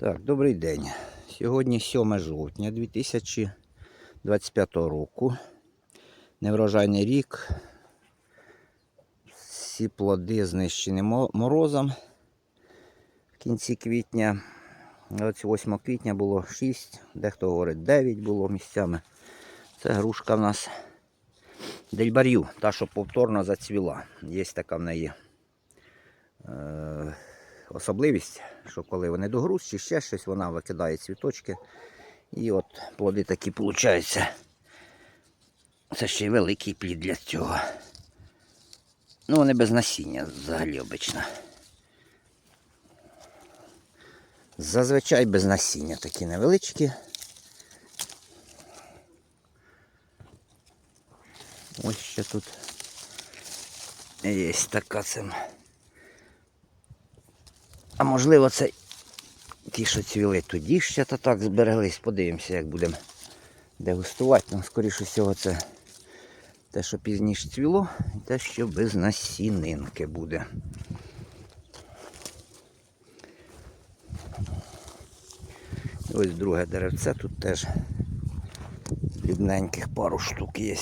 Так, добрий день. Сьогодні 7 жовтня 2025 року. Неврожайний рік. Всі плоди знищені морозом в кінці квітня. Ось 8 квітня було 6, дехто говорить 9 було місцями. Це грушка в нас дельбарю, та, що повторно зацвіла. Є така в неї. Особливість, що коли вони до груз чи ще щось, вона викидає цвіточки. І от плоди такі получаються. Це ще й великий плід для цього. Ну, вони без насіння взагалі обично. Зазвичай без насіння такі невеличкі. Ось ще тут є така цим. А можливо, це ті, що цвіли тоді ще то так збереглись. Подивимося, як будемо дегустувати. Ну, скоріше всього, це те, що пізніше цвіло, і те, що без насінинки буде. Ось друге деревце, тут теж дрібненьких пару штук є.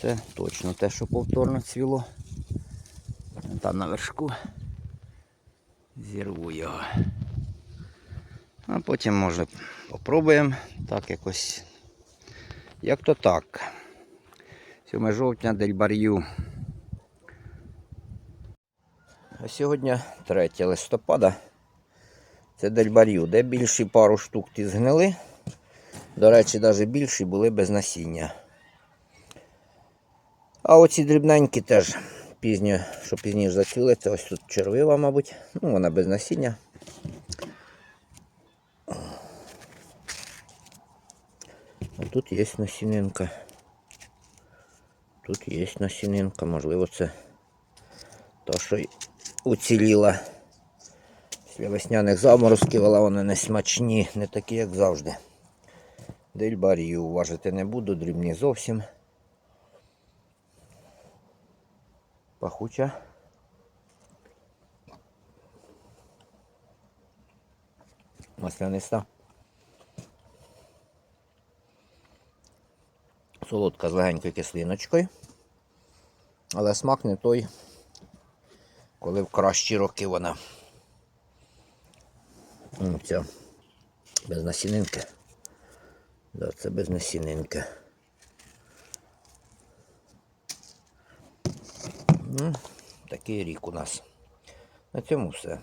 Це точно те, що повторно цвіло. Там на вершку. Зірву його. А потім, може, попробуємо так якось. Як то так. 7 жовтня Дельбар'ю. А сьогодні 3 листопада. Це Дельбар'ю, де більші пару штук ті згнили. До речі, навіть більші були без насіння. А оці дрібненькі теж пізньо, що пізніше зацвіли, це ось тут червива, мабуть. Ну, вона без насіння. А тут є насінинка. Тут є насінинка, можливо, це то, що уціліла. Після весняних заморозків, але вони не смачні, не такі, як завжди. Дельбарію важити не буду, дрібні зовсім. Пахуча. Масляниста. Солодка з легенькою кислиночкою. Але смак не той, коли в кращі роки вона. М, Ця без насінинки. Да, це без насінинки. Ну, такий рік у нас. На цьому все.